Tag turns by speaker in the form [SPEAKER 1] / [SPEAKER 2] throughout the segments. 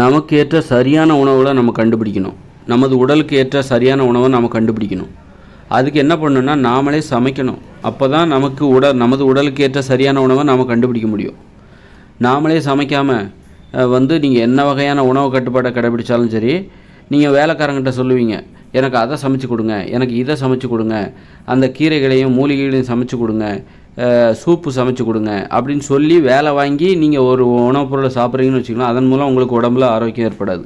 [SPEAKER 1] நமக்கு ஏற்ற சரியான உணவுகளை நம்ம கண்டுபிடிக்கணும். நமது உடலுக்கு ஏற்ற சரியான உணவை நம்ம கண்டுபிடிக்கணும். அதுக்கு என்ன பண்ணணும்னா நாமளே சமைக்கணும். அப்போ தான் நமக்கு உடல் நமது உடலுக்கு ஏற்ற சரியான உணவை நாம் கண்டுபிடிக்க முடியும். நாமளே சமைக்காமல் வந்து நீங்கள் என்ன வகையான உணவு கட்டுப்பாட்டை கடைபிடிச்சாலும் சரி நீங்கள் வேலைக்காரங்கிட்ட சொல்லுவீங்க எனக்கு அதை சமைச்சு கொடுங்க எனக்கு இதை சமைச்சு கொடுங்க அந்த கீரைகளையும் மூலிகைகளையும் சமைச்சு கொடுங்க சூப்பு சமைச்சு கொடுங்க அப்படின்னு சொல்லி வேலை வாங்கி நீங்கள் ஒரு உணவுப் பொருளை சாப்பிட்றீங்கன்னு வச்சுக்கலாம் அதன் மூலம் உங்களுக்கு உடம்புல ஆரோக்கியம் ஏற்படாது.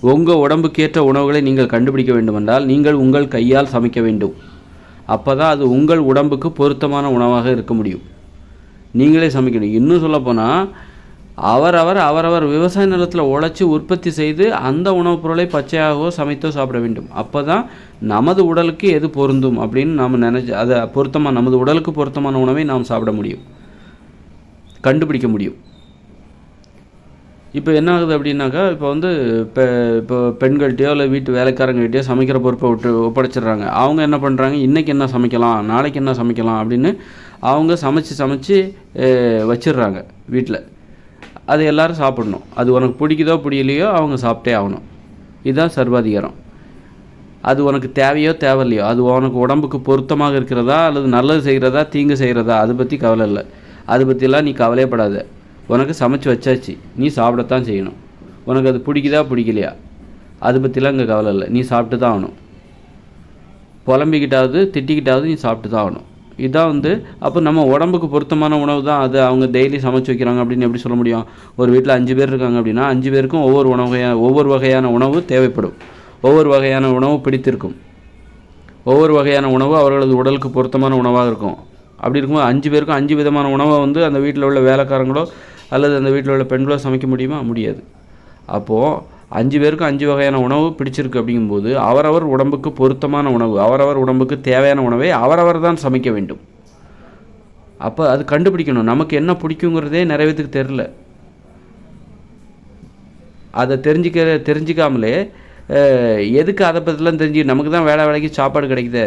[SPEAKER 1] உங்கள் உடம்புக்கேற்ற உணவுகளை நீங்கள் கண்டுபிடிக்க வேண்டுமென்றால் நீங்கள் உங்கள் கையால் சமைக்க வேண்டும். அப்போ தான் அது உங்கள் உடம்புக்கு பொருத்தமான உணவாக இருக்க முடியும். நீங்களே சமைக்கணும். இன்னும் சொல்லப்போனால் அவரவர் அவரவர் விவசாய நிலத்தில் உழைச்சி உற்பத்தி செய்து அந்த உணவுப் பொருளை பச்சையாகவோ சமைத்தோ சாப்பிட வேண்டும். அப்போ தான் நமது உடலுக்கு எது பொருந்தும் அப்படின்னு நாம் நினச்சி அதை பொருத்தமாக நமது உடலுக்கு பொருத்தமான உணவை நாம் சாப்பிட முடியும். கண்டுபிடிக்க முடியும். இப்போ என்ன ஆகுது அப்படின்னாக்கா இப்போ வந்து இப்போ இப்போ பெண்கள்கிட்டயோ இல்லை வீட்டு வேலைக்காரங்ககிட்டயோ சமைக்கிற பொறுப்பை விட்டு ஒப்படைச்சிடுறாங்க. அவங்க என்ன பண்ணுறாங்க இன்றைக்கி என்ன சமைக்கலாம்? நாளைக்கு என்ன சமைக்கலாம்? அப்படின்னு அவங்க சமைச்சு சமைச்சு வச்சிடுறாங்க வீட்டில் அது எல்லாரும் சாப்பிடணும். அது உனக்கு பிடிக்குதோ பிடிக்கலையோ அவங்க சாப்பிட்டே ஆகணும். இதுதான் சர்வாதிகாரம். அது உனக்கு தேவையோ தேவையில்லையோ. அது உனக்கு உடம்புக்கு பொருத்தமாக இருக்கிறதா அல்லது நல்லது செய்கிறதா தீங்கு செய்கிறதா அதை பற்றி கவலை இல்லை. அதை பற்றிலாம் நீ கவலையப்படாத. உனக்கு சமைச்சு வச்சாச்சு. நீ சாப்பிடத்தான் செய்யணும். உனக்கு அது பிடிக்குதா பிடிக்கலையா? அதை பற்றிலாம் இங்கே கவலை இல்லை. நீ சாப்பிட்டு தான் ஆகணும். புலம்பிக்கிட்டாவது திட்டிக்கிட்டாவது நீ சாப்பிட்டு தான் ஆகணும். இதான் வந்து அப்போ நம்ம உடம்புக்கு பொருத்தமான உணவு தான் அது அவங்க டெய்லி சமைச்சு வைக்கிறாங்க அப்படின்னு எப்படி சொல்ல முடியும்? ஒரு வீட்டில் அஞ்சு பேர் இருக்காங்க அப்படின்னா அஞ்சு பேருக்கும் ஒவ்வொரு உணவையான ஒவ்வொரு வகையான உணவு தேவைப்படும். ஒவ்வொரு வகையான உணவு பிடித்திருக்கும். ஒவ்வொரு வகையான உணவு அவர்களது உடலுக்கு பொருத்தமான உணவாக இருக்கும். அப்படி இருக்கும்போது அஞ்சு பேருக்கும் அஞ்சு விதமான உணவை வந்து அந்த வீட்டில் உள்ள வேலைக்காரங்களோ அல்லது அந்த வீட்டில் உள்ள பெண்களோ சமைக்க முடியுமா? முடியாது. அப்போது அஞ்சு பேருக்கும் அஞ்சு வகையான உணவு பிடிச்சிருக்கு அப்படிங்கும்போது அவரவர் உடம்புக்கு பொருத்தமான உணவு அவரவர் உடம்புக்கு தேவையான உணவை அவரவர் தான் சமைக்க வேண்டும். அப்போ அது கண்டுபிடிக்கணும். நமக்கு என்ன பிடிக்குங்கிறதே நிறைய பேத்துக்கு தெரில அதை தெரிஞ்சிக்க தெரிஞ்சிக்காமலே எதுக்கு அதை பற்றிலாம் தெரிஞ்சு நமக்கு தான் வேலை வேலைக்கு சாப்பாடு கிடைக்குதே?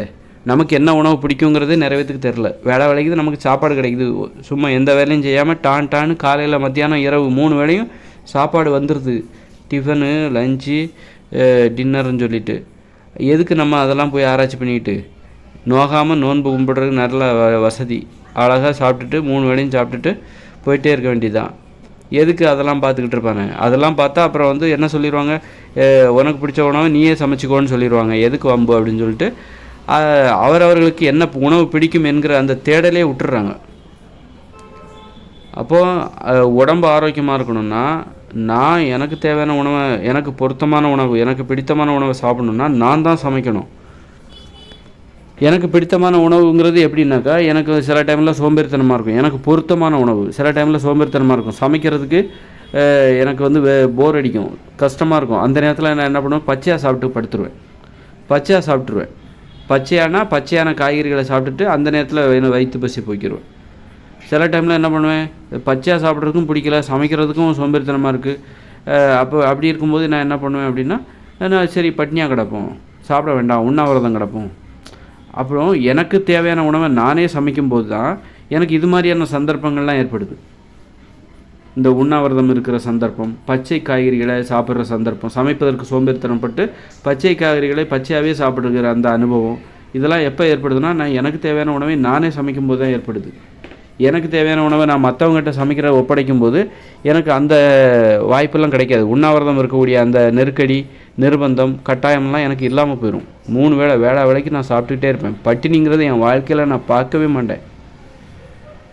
[SPEAKER 1] நமக்கு என்ன உணவு பிடிக்குங்கிறது நிறைய பேத்துக்கு தெரில வேலை வேலைக்கு நமக்கு சாப்பாடு கிடைக்குது. சும்மா எந்த வேலையும் செய்யாமல் டான் டான்னு காலையில் மத்தியானம் இரவு மூணு வேளையும் சாப்பாடு வந்துடுது டிஃபனு லஞ்சு டின்னர்னு சொல்லிட்டு. எதுக்கு நம்ம அதெல்லாம் போய் ஆராய்ச்சி பண்ணிக்கிட்டு? நோகாமல் நோன்பு கும்பிட்றதுக்கு நல்ல வ- வசதி. அழகாக சாப்பிட்டுட்டு மூணு வேளையும் சாப்பிட்டுட்டு போயிட்டே இருக்க வேண்டியதுதான். எதுக்கு அதெல்லாம் பார்த்துக்கிட்டு இருப்பாங்க அதெல்லாம் பார்த்தா அப்புறம் வந்து என்ன சொல்லிடுவாங்க உனக்கு பிடிச்ச உணவை நீயே சமைச்சிக்கோன்னு சொல்லிடுவாங்க எதுக்கு வம்பு அப்படின்னு சொல்லிட்டு. அவரவர்களுக்கு என்ன உணவு பிடிக்கும் என்கிற அந்த தேடலே விட்டுறாங்க. அப்போது உடம்பு ஆரோக்கியமாக இருக்கணும்னா நான் எனக்கு தேவையான உணவை எனக்கு பொருத்தமான உணவு எனக்கு பிடித்தமான உணவை சாப்பிடணுன்னா நான் தான் சமைக்கணும். எனக்கு பிடித்தமான உணவுங்கிறது எப்படின்னாக்கா எனக்கு சில டைமில் சோம்பேறித்தனமாக இருக்கும். எனக்கு பொருத்தமான உணவு சில டைமில் சோம்பேறித்தனமாக இருக்கும். சமைக்கிறதுக்கு எனக்கு வந்து போர் அடிக்கும் கஷ்டமாக இருக்கும். அந்த நேரத்தில் நான் என்ன பண்ணுவேன்? பச்சையாக சாப்பிட்டு படுத்துருவேன். பச்சையாக சாப்பிட்ருவேன் பச்சையானா பச்சையான காய்கறிகளை சாப்பிட்டுட்டு அந்த நேரத்தில் வேணும் வயிற்று பசி போய்க்கிடுவேன் சில டைமில் என்ன பண்ணுவேன் பச்சையாக சாப்பிட்றதுக்கும் பிடிக்கல சமைக்கிறதுக்கும் சோம்பேறித்தனமாக இருக்குது அப்போ அப்படி இருக்கும்போது நான் என்ன பண்ணுவேன் அப்படின்னா நான் சரி பட்னியாக கிடப்போம். சாப்பிட வேண்டாம் உண்ணாவிரதம் கிடப்போம். அப்புறம் எனக்கு தேவையான உணவை நானே சமைக்கும்போது தான் எனக்கு இது மாதிரியான சந்தர்ப்பங்கள்லாம் ஏற்படுது. இந்த உண்ணாவிரதம் இருக்கிற சந்தர்ப்பம் பச்சை காய்கறிகளை சாப்பிட்ற சந்தர்ப்பம் சமைப்பதற்கு சோம்பேறித்தனப்பட்டு பச்சை காய்கறிகளை பச்சையாகவே சாப்பிடுகிற அந்த அனுபவம் இதெல்லாம் எப்போ ஏற்படுதுன்னா நான் எனக்கு தேவையான உணவை நானே சமைக்கும்போது தான் ஏற்படுது. எனக்கு தேவையான உணவை நான் மற்றவங்ககிட்ட சமைக்கிற ஒப்படைக்கும் போது எனக்கு அந்த வாய்ப்பெல்லாம் கிடைக்காது. உண்ணாவிரதம் இருக்கக்கூடிய அந்த நெருக்கடி நிர்பந்தம் கட்டாயம்லாம் எனக்கு இல்லாமல் போயிடும் மூணு வேளை வேளை வேலைக்கு நான் சாப்பிட்டுக்கிட்டே இருப்பேன். பட்டினிங்கிறது என் வாழ்க்கையில் நான் பார்க்கவே மாட்டேன்.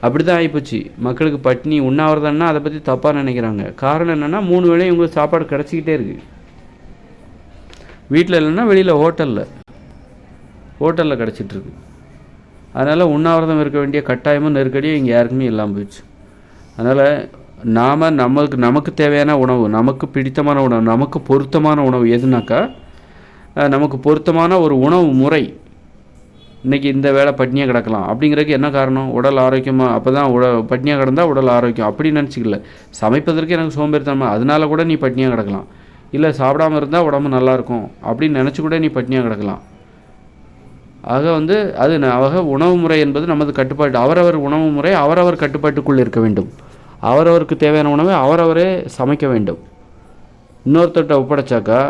[SPEAKER 1] அப்படி தான் ஆகிப்போச்சு மக்களுக்கு பட்டினி உண்ணாவிரதம்னா அதை பற்றி தப்பாக நினைக்கிறாங்க. காரணம் என்னென்னா மூணு வேளையும் உங்களுக்கு சாப்பாடு கிடச்சிக்கிட்டே இருக்குது வீட்டில் இல்லைன்னா வெளியில் ஹோட்டலில் ஹோட்டலில் கிடச்சிட்ருக்கு அதனால் உண்ணாவிரதம் இருக்க வேண்டிய கட்டாயமும் நெருக்கடியும் இங்கே யாருக்குமே இல்லாமல் போயிடுச்சு. அதனால் நாம் நமக்கு நமக்கு தேவையான உணவு நமக்கு பிடித்தமான உணவு நமக்கு பொருத்தமான உணவு எதுனாக்கா நமக்கு பொருத்தமான ஒரு உணவு முறை இன்றைக்கி இந்த வேலை பட்னியாக கிடக்கலாம். அப்படிங்கிறதுக்கு என்ன காரணம்? உடல் ஆரோக்கியமாக அப்போ தான் உட பட்னியாக கிடந்தால் உடல் ஆரோக்கியம். அப்படி நினச்சிக்கல. சமைப்பதற்கு எனக்கு சோம்பேறித்தனமாக அதனால கூட நீ பட்னியாக கிடக்கலாம். இல்லை சாப்பிடாம இருந்தால் உடம்பு நல்லாயிருக்கும் அப்படின்னு நினச்சி கூட நீ பட்னியாக கிடக்கலாம். ஆக வந்து அது ந- ஆக உணவு முறை என்பது நமது கட்டுப்பாட்டு அவரவர் உணவு முறை அவரவர் கட்டுப்பாட்டுக்குள் இருக்க வேண்டும். அவரவருக்கு தேவையான உணவை அவரவரே சமைக்க வேண்டும். இன்னொருத்தர்கிட்ட ஒப்படைச்சாக்கா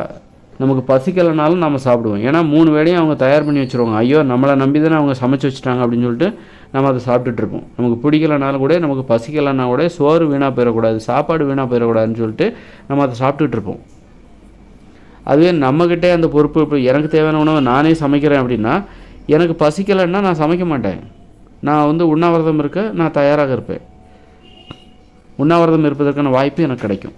[SPEAKER 1] நமக்கு பசிக்கலைனாலும் நம்ம சாப்பிடுவோம். ஏன்னா மூணு வேலையும் அவங்க தயார் பண்ணி வச்சுருவாங்க. ஐயோ நம்மளை நம்பி தானே அவங்க சமைச்சு வச்சுட்டாங்க அப்படின்னு சொல்லிட்டு நம்ம அதை சாப்பிட்டுட்ருப்போம் நமக்கு பிடிக்கலனாலும் கூட நமக்கு பசிக்கலைன்னா கூட சோறு வீணாக போயிடக்கூடாது சாப்பாடு வீணாக போயிடக்கூடாதுன்னு சொல்லிட்டு நம்ம அதை சாப்பிட்டுட்ருப்போம் அதுவே நம்மக்கிட்டே அந்த பொறுப்பு இப்போ எனக்கு தேவையான உணவை நானே சமைக்கிறேன் அப்படின்னா எனக்கு பசிக்கலைன்னா நான் சமைக்க மாட்டேன். நான் வந்து உண்ணாவிரதம் இருக்க நான் தயாராக இருப்பேன். உண்ணாவிரதம் இருப்பதற்கான வாய்ப்பு எனக்கு கிடைக்கும்.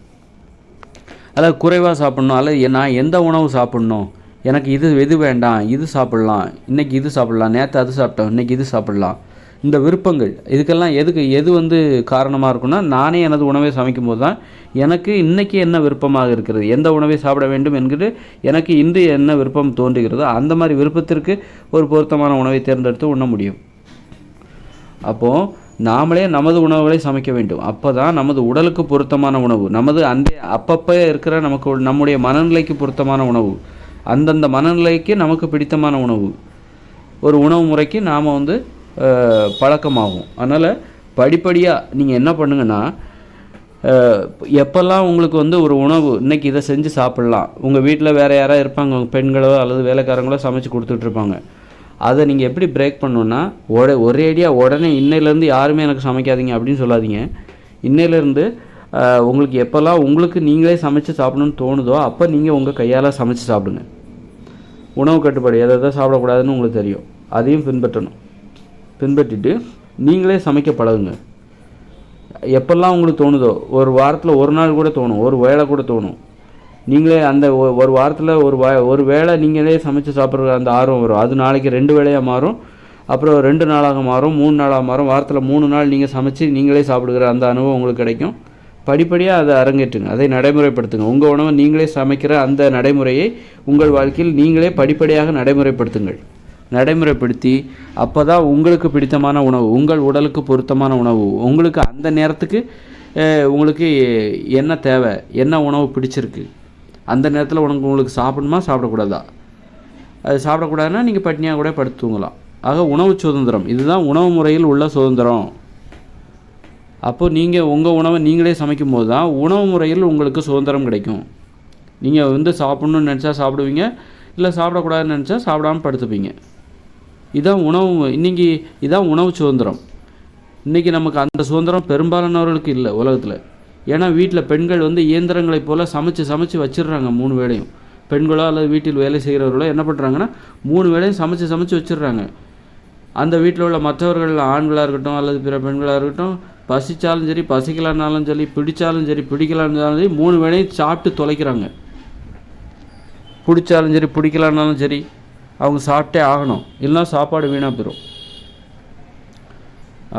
[SPEAKER 1] அதாவது குறைவாக சாப்பிட்ணும். அல்லது நான் எந்த உணவு சாப்பிட்ணும்? எனக்கு இது எது வேண்டாம்? இது சாப்பிட்லாம். இன்றைக்கி இது சாப்பிட்லாம். நேற்று அது சாப்பிட்டோம். இன்றைக்கி இது சாப்பிட்லாம். இந்த விருப்பங்கள் இதுக்கெல்லாம் எதுக்கு எது வந்து காரணமாக இருக்குன்னா நானே எனது உணவை சமைக்கும் போது தான் எனக்கு இன்றைக்கி என்ன விருப்பமாக இருக்கிறது எந்த உணவை சாப்பிட வேண்டும் என்கிறது எனக்கு இன்று என்ன விருப்பம் தோன்றுகிறதோ அந்த மாதிரி விருப்பத்திற்கு ஒரு பொருத்தமான உணவை தேர்ந்தெடுத்து உண்ண முடியும். அப்போது நாமளே நமது உணவுகளை சமைக்க வேண்டும். அப்போ தான் நமது உடலுக்கு பொருத்தமான உணவு நமது அந்த அப்பப்போ இருக்கிற நமக்கு நம்முடைய மனநிலைக்கு பொருத்தமான உணவு அந்தந்த மனநிலைக்கு நமக்கு பிடித்தமான உணவு ஒரு உணவு முறைக்கு நாம் வந்து பழக்கமாகும். அதனால் படிப்படியாக நீங்கள் என்ன பண்ணுங்கன்னா எப்போல்லாம் உங்களுக்கு வந்து ஒரு உணவு இன்றைக்கி இதை செஞ்சு சாப்பிட்லாம். உங்கள் வீட்டில் வேறு யாராவது இருப்பாங்க பெண்களோ அல்லது வேலைக்காரங்களோ சமைச்சு கொடுத்துட்ருப்பாங்க அதை நீங்கள் எப்படி பிரேக் பண்ணணுன்னா உட ஒரேடியாக உடனே இன்னையிலேருந்து யாருமே எனக்கு சமைக்காதீங்க அப்படின்னு சொல்லாதீங்க. இன்னையிலேருந்து உங்களுக்கு எப்போல்லாம் உங்களுக்கு நீங்களே சமைச்சு சாப்பிடணும்னு தோணுதோ அப்போ நீங்கள் உங்கள் கையால் சமைச்சு சாப்பிடுங்க. உணவு கட்டுப்பாடு எதை எதை சாப்பிடக்கூடாதுன்னு உங்களுக்கு தெரியும். அதையும் பின்பற்றணும். பின்பற்றிட்டு நீங்களே சமைக்க பழகுங்க. எப்பெல்லாம் உங்களுக்கு தோணுதோ ஒரு வாரத்தில் ஒரு நாள் கூட தோணும் ஒரு வேளை கூட தோணும். நீங்களே அந்த ஒரு வாரத்தில் ஒரு வா ஒரு வேளை நீங்களே சமைச்சு சாப்பிட்ற அந்த ஆர்வம் வரும். அது நாளைக்கு ரெண்டு வேளையாக மாறும் அப்புறம் ரெண்டு நாளாக மாறும் மூணு நாளாக மாறும். வாரத்தில் மூணு நாள் நீங்கள் சமைச்சு நீங்களே சாப்பிடுகிற அந்த அனுபவம் உங்களுக்கு கிடைக்கும். படிப்படியாக அதை அரங்கேற்றுங்க அதை நடைமுறைப்படுத்துங்க. உங்கள் உணவை நீங்களே சமைக்கிற அந்த நடைமுறையை உங்கள் வாழ்க்கையில் நீங்களே படிப்படியாக நடைமுறைப்படுத்துங்கள். நடைமுறைப்படுத்தி அப்போ தான் உங்களுக்கு பிடித்தமான உணவு உங்கள் உடலுக்கு பொருத்தமான உணவு உங்களுக்கு அந்த நேரத்துக்கு உங்களுக்கு என்ன தேவை என்ன உணவு பிடிச்சிருக்கு அந்த நேரத்தில் உனக்கு உங்களுக்கு சாப்பிடணுமா சாப்பிடக்கூடாதா? அது சாப்பிடக்கூடாதுன்னா நீங்கள் பட்னியாக கூட படுத்து தூங்கலாம். ஆக உணவு சுதந்திரம் இதுதான் உணவு முறையில் உள்ள சுதந்திரம். அப்போது நீங்கள் உங்கள் உணவை நீங்களே சமைக்கும் போது தான் உணவு முறையில் உங்களுக்கு சுதந்திரம் கிடைக்கும். நீங்கள் வந்து சாப்பிட்ணுன்னு நினச்சா சாப்பிடுவீங்க இல்லை சாப்பிடக்கூடாதுன்னு நினச்சா சாப்பிடாம படுத்துப்பீங்க. இதான் உணவு இன்றைக்கி இதான் உணவு சுதந்திரம். இன்றைக்கி நமக்கு அந்த சுதந்திரம் பெரும்பாலானவர்களுக்கு இல்லை உலகத்தில். ஏன்னா வீட்டில் பெண்கள் வந்து இயந்திரங்களைப் போல் சமைச்சு சமைச்சு வச்சிடுறாங்க மூணு வேளையும். பெண்களோ அல்லது வீட்டில் வேலை செய்கிறவர்களோ என்ன பண்ணுறாங்கன்னா மூணு வேளையும் சமைச்சு சமைச்சு வச்சிடுறாங்க. அந்த வீட்டில் உள்ள மற்றவர்கள் ஆண்களாக இருக்கட்டும் அல்லது பிற பெண்களாக இருக்கட்டும் பசித்தாலும் சரி பசிக்கலான்னாலும் சரி பிடிச்சாலும் சரி பிடிக்கலான்னாலும் சரி மூணு வேளையும் சாப்பிட்டு தொலைக்கிறாங்க. பிடிச்சாலும் சரி பிடிக்கலனாலும் சரி அவங்க சாப்பிட்டே ஆகணும். இல்லைன்னா சாப்பாடு வீணாக போயிடும்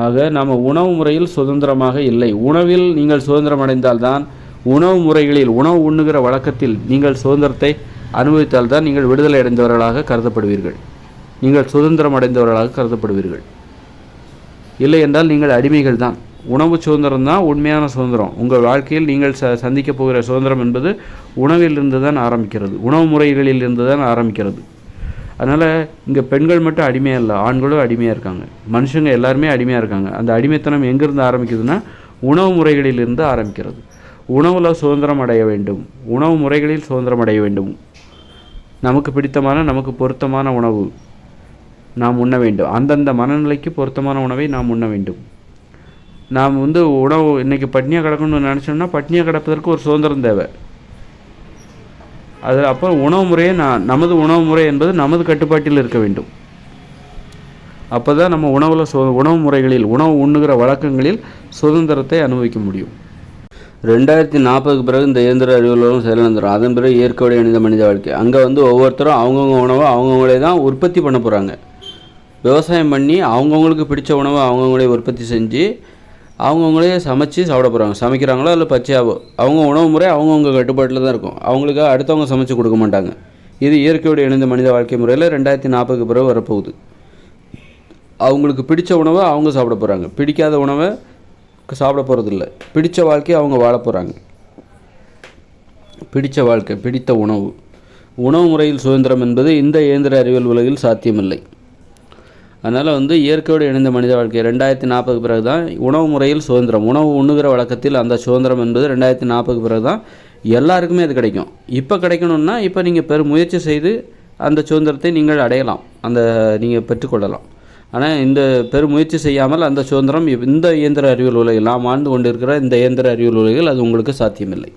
[SPEAKER 1] ஆக நம்ம உணவு முறையில் சுதந்திரமாக இல்லை. உணவில் நீங்கள் சுதந்திரம் அடைந்தால்தான் உணவு முறைகளில் உணவு உண்ணுகிற வழக்கத்தில் நீங்கள் சுதந்திரத்தை அனுபவித்தால்தான் நீங்கள் விடுதலை அடைந்தவர்களாக கருதப்படுவீர்கள். நீங்கள் சுதந்திரம் அடைந்தவர்களாக கருதப்படுவீர்கள். இல்லை என்றால் நீங்கள் அடிமைகள் தான். உணவு சுதந்திரம் தான் உண்மையான சுதந்திரம். உங்கள் வாழ்க்கையில் நீங்கள் ச சந்திக்கப் போகிற சுதந்திரம் என்பது உணவிலிருந்து தான் ஆரம்பிக்கிறது. உணவு முறைகளில் இருந்து தான் ஆரம்பிக்கிறது. அதனால் இங்கே பெண்கள் மட்டும் அடிமையாக இல்லை ஆண்களும் அடிமையாக இருக்காங்க. மனுஷங்க எல்லாருமே அடிமையாக இருக்காங்க. அந்த அடிமைத்தனம் எங்கேருந்து ஆரம்பிக்குதுன்னா உணவு முறைகளிலிருந்து ஆரம்பிக்கிறது. உணவில் சுதந்திரம் அடைய வேண்டும். உணவு முறைகளில் சுதந்திரம் அடைய வேண்டும். நமக்கு பிடித்தமான நமக்கு பொருத்தமான உணவு நாம் உண்ண வேண்டும். அந்தந்த மனநிலைக்கு பொருத்தமான உணவை நாம் உண்ண வேண்டும். நாம் வந்து உணவு இன்னைக்கு பட்னியாக கிடக்கணும்னு நினச்சோம்னா பட்னியாக கிடப்பதற்கு ஒரு சுதந்திரம் தேவை. அது அப்புறம் உணவு முறையை நான் நமது உணவு முறை என்பது நமது கட்டுப்பாட்டில் இருக்க வேண்டும். அப்போ தான் நம்ம உணவில் சு உணவு முறைகளில் உணவு உண்ணுகிற வழக்கங்களில் சுதந்திரத்தை அனுபவிக்க முடியும். ரெண்டாயிரத்தி நாற்பதுக்கு பிறகு இந்த இயந்திர அறிவுகளும் செயலந்துடும் அதன் பிறகு இயற்கையோடு இணைந்த மனித வாழ்க்கை. அங்கே வந்து ஒவ்வொருத்தரும் அவங்கவுங்க உணவை அவங்கவுங்களே தான் உற்பத்தி பண்ண போகிறாங்க விவசாயம் பண்ணி அவங்கவுங்களுக்கு பிடிச்ச உணவை அவங்கவுங்களே உற்பத்தி செஞ்சு அவங்கவுங்களே சமைச்சு சாப்பிட போகிறாங்க சமைக்கிறாங்களோ இல்லை பச்சையாவோ. அவங்க உணவு முறை அவங்கவுங்க கட்டுப்பாட்டில் தான் இருக்கும். அவங்களுக்கு அடுத்தவங்க சமைச்சு கொடுக்க மாட்டாங்க. இது இயற்கையோடு இணைந்த மனித வாழ்க்கை முறையில் ரெண்டாயிரத்தி நாற்பதுக்கு பிறகு வரப்போகுது. அவங்களுக்கு பிடித்த உணவை அவங்க சாப்பிட போகிறாங்க பிடிக்காத உணவை சாப்பிட போகிறதில்ல பிடித்த வாழ்க்கையை அவங்க வாழ போகிறாங்க பிடித்த வாழ்க்கை பிடித்த உணவு. உணவு முறையில் சுதந்திரம் என்பது இந்த இயந்திர அறிவியல் உலகில் சாத்தியமில்லை. அதனால் வந்து இயற்கையோடு இணைந்த மனித வாழ்க்கை ரெண்டாயிரத்தி நாற்பதுக்கு பிறகு தான் உணவு முறையில் சுதந்திரம். உணவு உண்ணுகிற வழக்கத்தில் அந்த சுதந்திரம் என்பது ரெண்டாயிரத்தி நாற்பதுக்கு பிறகு தான் எல்லாருக்குமே அது கிடைக்கும். இப்போ கிடைக்கணும்னா இப்போ நீங்கள் பெரும் முயற்சி செய்து அந்த சுதந்திரத்தை நீங்கள் அடையலாம். அந்த நீங்கள் பெற்றுக்கொள்ளலாம். ஆனால் இந்த பெரும் முயற்சி செய்யாமல் அந்த சுதந்திரம் இந்த இயந்திர அறிவியல் உலகில் நாம் வாழ்ந்து கொண்டிருக்கிற இந்த இயந்திர அறிவியல் உலகில் அது உங்களுக்கு சாத்தியமில்லை.